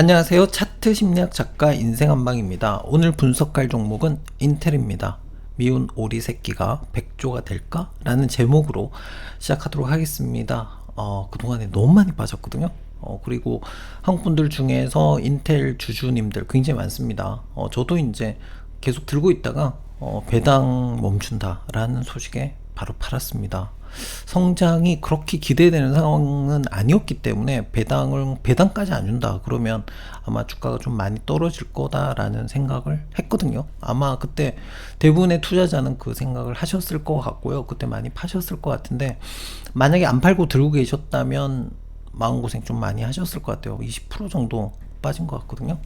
안녕하세요. 차트 심리학 작가 인생 한방입니다. 오늘 분석할 종목은 인텔입니다. 미운 오리 새끼가 백조가 될까? 라는 제목으로 시작하도록 하겠습니다. 어, 그동안에 너무 많이 빠졌거든요. 어, 그리고 한국 분들 중에서 인텔 주주님들 굉장히 많습니다. 어, 저도 이제 계속 들고 있다가 어, 배당 멈춘다라는 소식에 바로 팔았습니다. 성장이 그렇게 기대되는 상황은 아니었기 때문에 배당을 배당까지 안 준다 그러면 아마 주가가 좀 많이 떨어질 거다라는 생각을 했거든요. 아마 그때 대부분의 투자자는 그 생각을 하셨을 것 같고요. 그때 많이 파셨을 것 같은데 만약에 안 팔고 들고 계셨다면 마음고생 좀 많이 하셨을 것 같아요. 20% 정도 빠진 것 같거든요.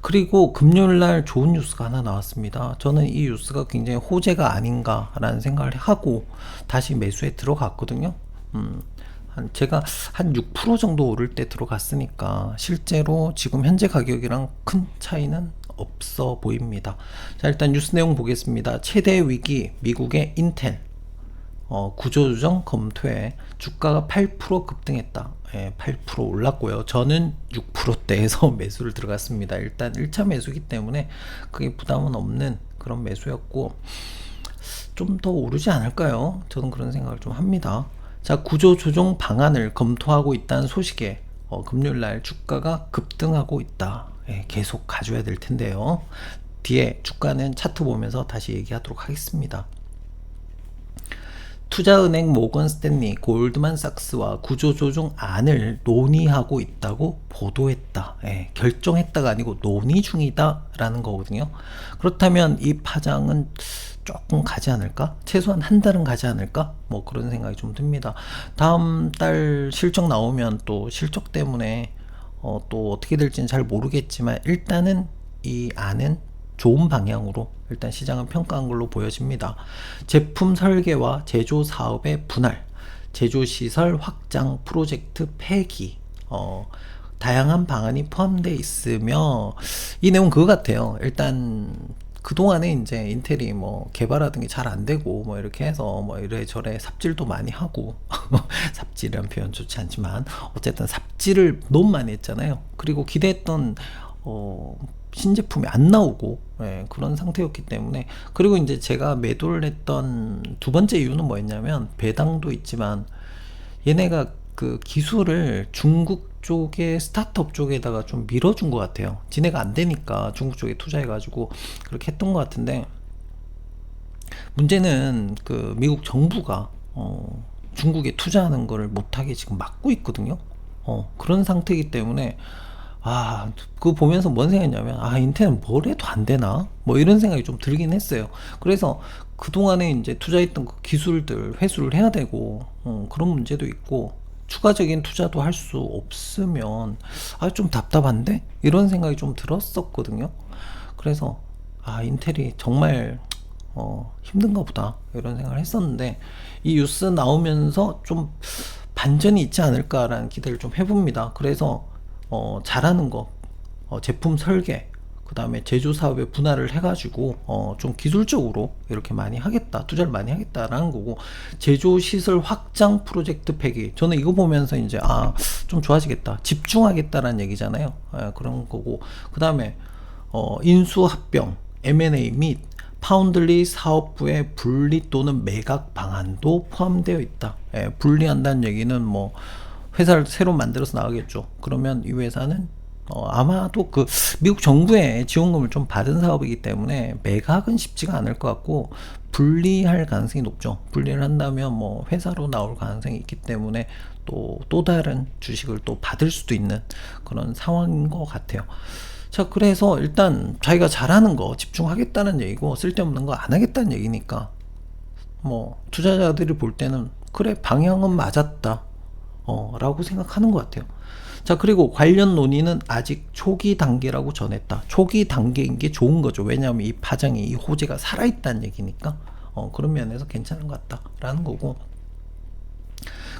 그리고 금요일 날 좋은 뉴스가 하나 나왔습니다. 저는 이 뉴스가 굉장히 호재가 아닌가라는 생각을 하고 다시 매수에 들어갔거든요. 음, 한 제가 한 6% 정도 오를 때 들어갔으니까 실제로 지금 현재 가격이랑 큰 차이는 없어 보입니다. 자, 일단 뉴스 내용 보겠습니다. 최대 위기 미국의 인텔 어, 구조조정 검토에 주가가 8% 급등했다. 예, 8% 올랐고요. 저는 6%대에서 매수를 들어갔습니다. 일단 1차 매수기 때문에 그게 부담은 없는 그런 매수였고 좀 더 오르지 않을까요? 저는 그런 생각을 좀 합니다. 자, 구조 조정 방안을 검토하고 있다는 소식에 어, 금요일 날 주가가 급등하고 있다. 예, 계속 가져야 될 텐데요. 뒤에 주가는 차트 보면서 다시 얘기하도록 하겠습니다. 투자은행 모건 스탠리, 골드만삭스와 구조조정안을 논의하고 있다고 보도했다. 예, 결정했다가 아니고 논의 중이다라는 거거든요. 그렇다면 이 파장은 조금 가지 않을까? 최소한 한 달은 가지 않을까? 뭐 그런 생각이 좀 듭니다. 다음 달 실적 나오면 또 실적 때문에 어, 또 어떻게 될지는 잘 모르겠지만 일단은 이 안은 좋은 방향으로 일단 시장은 평가한 걸로 보여집니다. 제품 설계와 제조 사업의 분할, 제조 시설 확장 프로젝트 폐기, 어, 다양한 방안이 포함되어 있으며 이 내용 그거 같아요. 일단 그동안에 이제 인텔이 뭐 개발하던 게 잘 안 되고 뭐 이렇게 해서 뭐 이래저래 삽질도 많이 하고 삽질이란 표현 좋지 않지만 어쨌든 삽질을 너무 많이 했잖아요. 그리고 기대했던 어 신제품이 안 나오고 예, 그런 상태였기 때문에 그리고 이제 제가 매도를 했던 두 번째 이유는 뭐였냐면 배당도 있지만 얘네가 그 기술을 중국 쪽에 스타트업 쪽에다가 좀 밀어준 것 같아요. 지네가 안 되니까 중국 쪽에 투자해가지고 그렇게 했던 것 같은데 문제는 그 미국 정부가 어 중국에 투자하는 거를 못하게 지금 막고 있거든요. 어 그런 상태이기 때문에 아, 그거 보면서 뭔 생각했냐면, 아, 인텔은 뭘 해도 안 되나? 뭐 이런 생각이 좀 들긴 했어요. 그래서 그동안에 이제 투자했던 그 기술들 회수를 해야 되고, 어, 그런 문제도 있고, 추가적인 투자도 할 수 없으면, 아, 좀 답답한데? 이런 생각이 좀 들었었거든요. 그래서, 아, 인텔이 정말, 어, 힘든가 보다. 이런 생각을 했었는데, 이 뉴스 나오면서 좀 반전이 있지 않을까라는 기대를 좀 해봅니다. 그래서, 어, 잘하는 거, 어, 제품 설계, 그 다음에 제조 사업에 분할을 해가지고 어, 좀 기술적으로 이렇게 많이 하겠다, 투자를 많이 하겠다라는 거고 제조 시설 확장 프로젝트 폐기. 저는 이거 보면서 이제 아 좀 좋아지겠다, 집중하겠다라는 얘기잖아요. 예, 그런 거고 그 다음에 어, 인수 합병, M&A 및 파운들리 사업부의 분리 또는 매각 방안도 포함되어 있다. 예, 분리한다는 얘기는 뭐 회사를 새로 만들어서 나가겠죠. 그러면 이 회사는 어, 아마도 그 미국 정부의 지원금을 좀 받은 사업이기 때문에 매각은 쉽지가 않을 것 같고 분리할 가능성이 높죠. 분리를 한다면 뭐 회사로 나올 가능성이 있기 때문에 또 또 다른 주식을 또 받을 수도 있는 그런 상황인 것 같아요. 자, 그래서 일단 자기가 잘하는 거 집중하겠다는 얘기고 쓸데없는 거 안 하겠다는 얘기니까 뭐 투자자들이 볼 때는 그래 방향은 맞았다. 어, 라고 생각하는 것 같아요. 자, 그리고 관련 논의는 아직 초기 단계라고 전했다. 초기 단계인 게 좋은 거죠. 왜냐하면 이 파장이, 이 호재가 살아있다는 얘기니까, 어, 그런 면에서 괜찮은 것 같다라는 거고.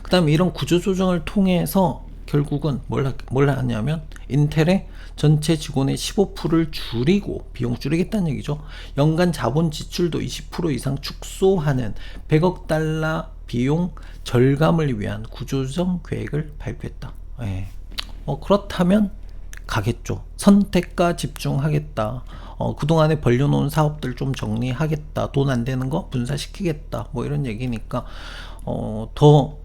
그 다음에 이런 구조조정을 통해서 결국은 뭘, 뭘 하냐면, 인텔의 전체 직원의 15%를 줄이고 비용 줄이겠다는 얘기죠. 연간 자본 지출도 20% 이상 축소하는 100억 달러 비용 절감을 위한 구조조정 계획을 발표했다. 예. 어, 그렇다면 가겠죠. 선택과 집중하겠다. 어, 그동안에 벌려놓은 사업들 좀 정리하겠다. 돈 안 되는 거 분사시키겠다. 뭐 이런 얘기니까, 어, 더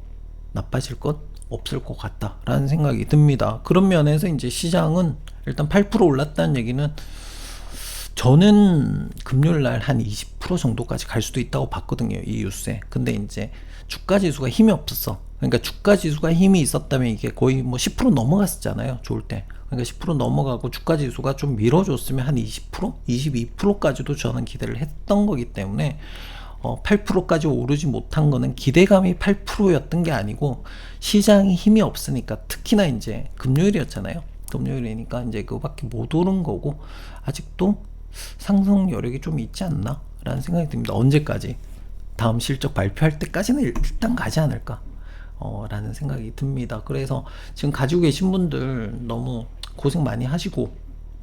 나빠질 것 없을 것 같다라는 생각이 듭니다. 그런 면에서 이제 시장은 일단 8% 올랐다는 얘기는 저는 금요일 날 한 20% 정도까지 갈 수도 있다고 봤거든요. 이 뉴스에. 근데 이제 주가 지수가 힘이 없었어. 그러니까 주가 지수가 힘이 있었다면 이게 거의 뭐 10% 넘어갔었잖아요. 좋을 때. 그러니까 10% 넘어가고 주가 지수가 좀 밀어줬으면 한 20%, 22%까지도 저는 기대를 했던 거기 때문에 어, 8%까지 오르지 못한 거는 기대감이 8%였던 게 아니고 시장이 힘이 없으니까 특히나 이제 금요일이었잖아요. 금요일이니까 이제 그밖에 못 오른 거고 아직도 상승 여력이 좀 있지 않나? 라는 생각이 듭니다. 언제까지? 다음 실적 발표할 때까지는 일단 가지 않을까? 어, 라는 생각이 듭니다. 그래서 지금 가지고 계신 분들 너무 고생 많이 하시고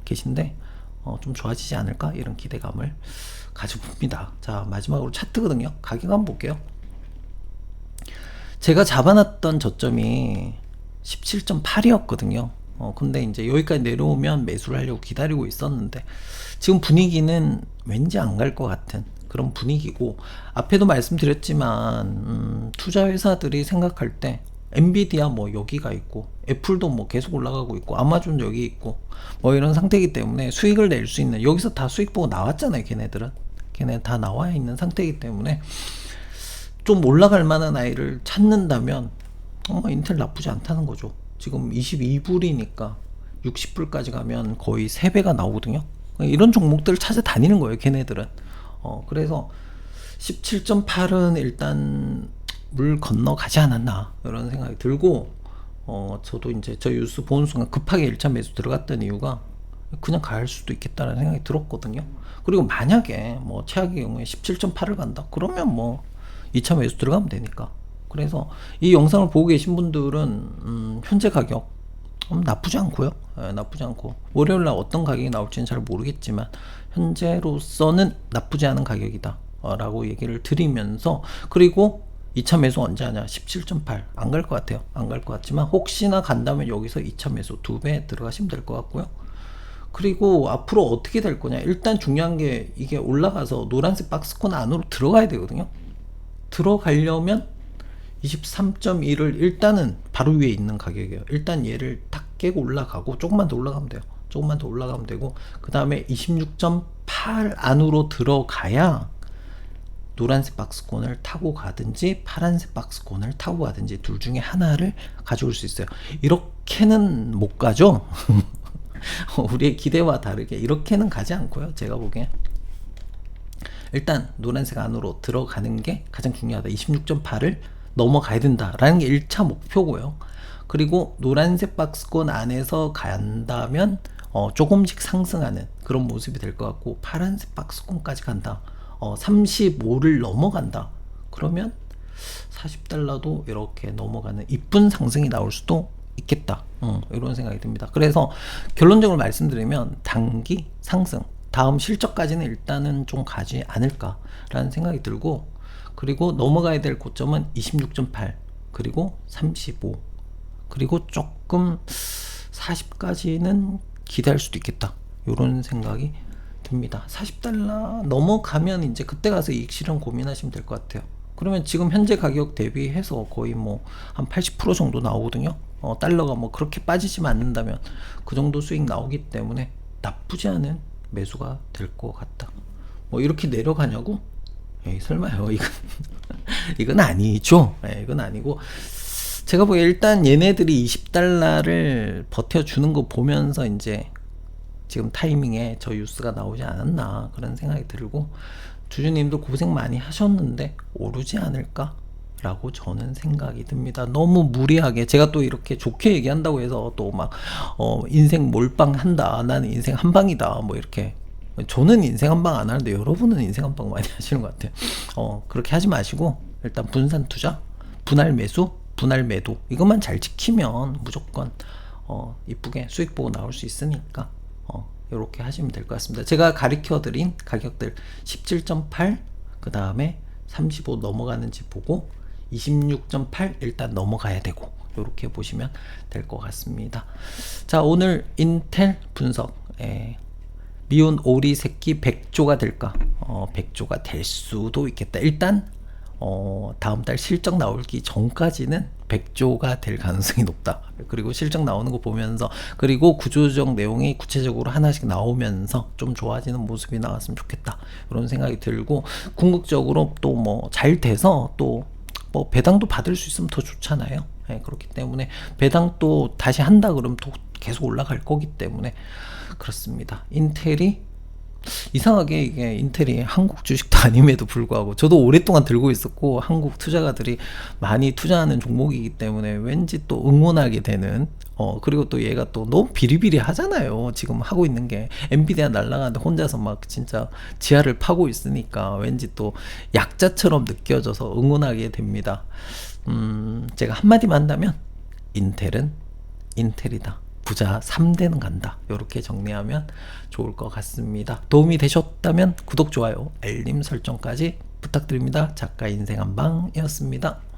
계신데, 어, 좀 좋아지지 않을까? 이런 기대감을 가져봅니다. 자, 마지막으로 차트거든요. 가격 한번 볼게요. 제가 잡아놨던 저점이 17.8이었거든요. 어, 근데 이제 여기까지 내려오면 매수를 하려고 기다리고 있었는데, 지금 분위기는 왠지 안 갈 것 같은 그런 분위기고, 앞에도 말씀드렸지만, 음, 투자 회사들이 생각할 때, 엔비디아 뭐 여기가 있고, 애플도 뭐 계속 올라가고 있고, 아마존 여기 있고, 뭐 이런 상태이기 때문에 수익을 낼 수 있는, 여기서 다 수익 보고 나왔잖아요, 걔네들은. 걔네 다 나와 있는 상태이기 때문에, 좀 올라갈 만한 아이를 찾는다면, 어, 인텔 나쁘지 않다는 거죠. 지금 22불이니까 60불까지 가면 거의 3배가 나오거든요. 이런 종목들을 찾아 다니는 거예요, 걔네들은. 어, 그래서 17.8은 일단 물 건너가지 않았나, 이런 생각이 들고, 어, 저도 이제 저 뉴스 보는 순간 급하게 1차 매수 들어갔던 이유가 그냥 갈 수도 있겠다는 생각이 들었거든요. 그리고 만약에 뭐 최악의 경우에 17.8을 간다, 그러면 뭐 2차 매수 들어가면 되니까. 그래서 이 영상을 보고 계신 분들은 음, 현재 가격 음, 나쁘지 않고요. 예, 나쁘지 않고 월요일 날 어떤 가격이 나올지는 잘 모르겠지만 현재로서는 나쁘지 않은 가격이다. 어, 라고 얘기를 드리면서 그리고 2차 매수 언제 하냐? 17.8 안 갈 것 같아요. 안 갈 것 같지만 혹시나 간다면 여기서 2차 매수 두 배 들어가시면 될 것 같고요. 그리고 앞으로 어떻게 될 거냐? 일단 중요한 게 이게 올라가서 노란색 박스권 안으로 들어가야 되거든요. 들어가려면 23.1을 일단은 바로 위에 있는 가격이에요. 일단 얘를 탁 깨고 올라가고 조금만 더 올라가면 돼요. 조금만 더 올라가면 되고 그 다음에 26.8 안으로 들어가야 노란색 박스권을 타고 가든지 파란색 박스권을 타고 가든지 둘 중에 하나를 가져올 수 있어요. 이렇게는 못 가죠. 우리의 기대와 다르게 이렇게는 가지 않고요. 제가 보기엔 일단 노란색 안으로 들어가는 게 가장 중요하다. 26.8을 넘어가야 된다라는 게 1차 목표고요. 그리고 노란색 박스권 안에서 간다면 어, 조금씩 상승하는 그런 모습이 될 것 같고 파란색 박스권까지 간다. 어, 35를 넘어간다. 그러면 40달러도 이렇게 넘어가는 이쁜 상승이 나올 수도 있겠다. 음, 이런 생각이 듭니다. 그래서 결론적으로 말씀드리면 단기 상승 다음 실적까지는 일단은 좀 가지 않을까라는 생각이 들고 그리고 넘어가야 될 고점은 26.8 그리고 35 그리고 조금 40까지는 기대할 수도 있겠다 이런 생각이 듭니다 40달러 넘어가면 이제 그때 가서 이익 실현 고민하시면 될 것 같아요 그러면 지금 현재 가격 대비해서 거의 뭐 한 80% 정도 나오거든요 어, 달러가 뭐 그렇게 빠지지만 않는다면 그 정도 수익 나오기 때문에 나쁘지 않은 매수가 될 것 같다 뭐 이렇게 내려가냐고 에이, 설마요. 이건, 이건 아니죠. 예, 이건 아니고. 제가 보기에 일단 얘네들이 20달러를 버텨주는 거 보면서 이제 지금 타이밍에 저 뉴스가 나오지 않았나 그런 생각이 들고 주주님도 고생 많이 하셨는데 오르지 않을까? 라고 저는 생각이 듭니다. 너무 무리하게 제가 또 이렇게 좋게 얘기한다고 해서 또 막 어, 인생 몰빵 한다. 나는 인생 한 방이다. 뭐 이렇게 저는 인생 한 방 안 하는데 여러분은 인생 한 방 많이 하시는 것 같아요. 어, 그렇게 하지 마시고 일단 분산 투자, 분할 매수, 분할 매도 이것만 잘 지키면 무조건 어, 이쁘게 수익 보고 나올 수 있으니까 어, 이렇게 하시면 될 것 같습니다. 제가 가르쳐 드린 가격들 17.8, 그 다음에 35 넘어가는지 보고 26.8 일단 넘어가야 되고 이렇게 보시면 될 것 같습니다. 자, 오늘 인텔 분석. 예. 미운 오리 새끼 100조가 될까? 어, 100조가 될 수도 있겠다. 일단 어, 다음 달 실적 나오기 전까지는 100조가 될 가능성이 높다. 그리고 실적 나오는 거 보면서 그리고 구조조정 내용이 구체적으로 하나씩 나오면서 좀 좋아지는 모습이 나왔으면 좋겠다. 이런 생각이 들고 궁극적으로 또 뭐 잘 돼서 또 뭐 배당도 받을 수 있으면 더 좋잖아요. 예, 그렇기 때문에 배당 또 다시 한다 그러면 또 계속 올라갈 거기 때문에 그렇습니다. 인텔이 이상하게 이게 인텔이 한국 주식도 아님에도 불구하고 저도 오랫동안 들고 있었고 한국 투자가들이 많이 투자하는 종목이기 때문에 왠지 또 응원하게 되는 어 그리고 또 얘가 또 너무 비리비리 하잖아요 지금 하고 있는 게 엔비디아 날라가는데 혼자서 막 진짜 지하를 파고 있으니까 왠지 또 약자처럼 느껴져서 응원하게 됩니다 음 제가 한마디만 한다면 인텔은 인텔이다. 부자 3대는 간다. 이렇게 정리하면 좋을 것 같습니다. 도움이 되셨다면 구독, 좋아요, 알림 설정까지 부탁드립니다. 작가 인생 한방이었습니다.